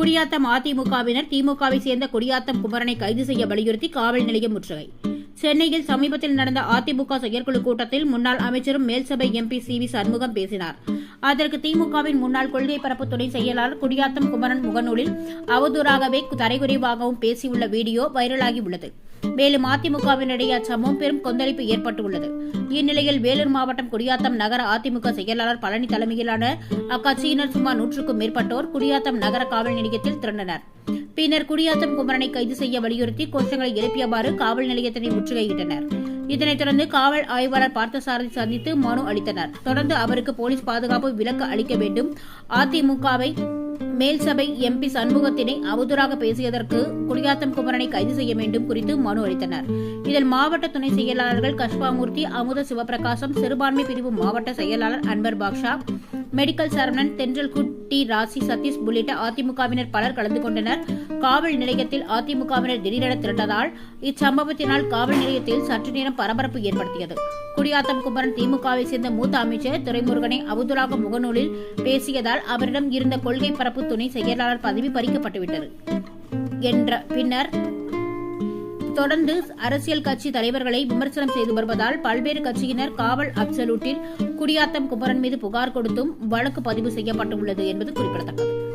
குடியாத்தம் அதிமுகவினர் திமுகவை சேர்ந்த குடியாத்தம் குமரனை கைது செய்ய வலியுறுத்தி காவல் நிலையம் முற்றுகை. சென்னையில் சமீபத்தில் நடந்த அதிமுக செயற்குழு கூட்டத்தில் முன்னாள் அமைச்சரும் மேல்சபை எம்பி சி வி சண்முகம் பேசினார். அதற்கு திமுகவின் முன்னாள் கொள்கை பரப்பு துணை செயலாளர் குடியாத்தம் குமரன் முகநூலில் அவதூறாகவே தரைகுறைவாகவும் பேசியுள்ள வீடியோ வைரலாகியுள்ளது உள்ளது. மேலும் அதிமுகவினிடையே அச்சம்பவம் பெரும் கொந்தளிப்பு ஏற்பட்டுள்ளது. இந்நிலையில் வேலூர் மாவட்டம் குடியாத்தம் நகர அதிமுக செயலாளர் பழனி தலைமையிலான அக்கட்சியினர் சுமார் நூற்றுக்கும் மேற்பட்டோர் குடியாத்தம் நகர காவல் நிலையத்தில் திரண்டனர். பின்னர் குடியாத்தம் குமரனை கைது செய்ய வலியுறுத்தி கோஷங்களை எழுப்பியவாறு காவல் நிலையத்தினை முற்றுகையிட்டனர். இதனைத் தொடர்ந்து காவல் ஆய்வாளர் பார்த்தசாரதி சந்தித்து மனு அளித்தனர். தொடர்ந்து அவருக்கு போலீஸ் பாதுகாப்பு விலக்கு அளிக்க வேண்டும். அதிமுகவை மேல் சபை எம்பி சண்முகத்தினை அவதூறாக பேசியதற்கு குடியாத்தம் குமரனை கைது செய்ய வேண்டும் குறித்து மனு அளித்தனர். இதில் மாவட்ட துணை செயலாளர்கள் கஷ்பாமூர்த்தி அமுத சிவபிரகாசம் சிறுபான்மை பிரிவு மாவட்ட செயலாளர் அன்பர் பாக்ஷா மெடிக்கல் சரவணன் தென்றல்குட் டி ராசி சதீஷ் உள்ளிட்ட அதிமுகவினர் பலர் கலந்து கொண்டனர். காவல் நிலையத்தில் அதிமுகவினர் திடீரென திரட்டதால் இச்சம்பவத்தினால் காவல் நிலையத்தில் சற்று நேரம் பரபரப்பு ஏற்படுத்தியது. குடியாத்தம் குமரன் திமுகவை சேர்ந்த மூத்த அமைச்சர் துரைமுருகனை அவதூறாக முகநூலில் பேசியதால் அவரிடம் இருந்த கொள்கை பரப்பு துணை செயலாளர் பதவி பறிக்கப்பட்டுவிட்டது. என்ற பின்னர் தொடர்ந்து அரசியல் கட்சி தலைவர்களை விமர்சனம் செய்து வருவதால் பல்வேறு கட்சியினர் காவல் அப்சலூட்டில் குடியாத்தம் குமரன் மீது புகார் கொடுத்தும் வழக்கு பதிவு செய்யப்பட்டுள்ளது என்பது குறிப்பிடத்தக்கது.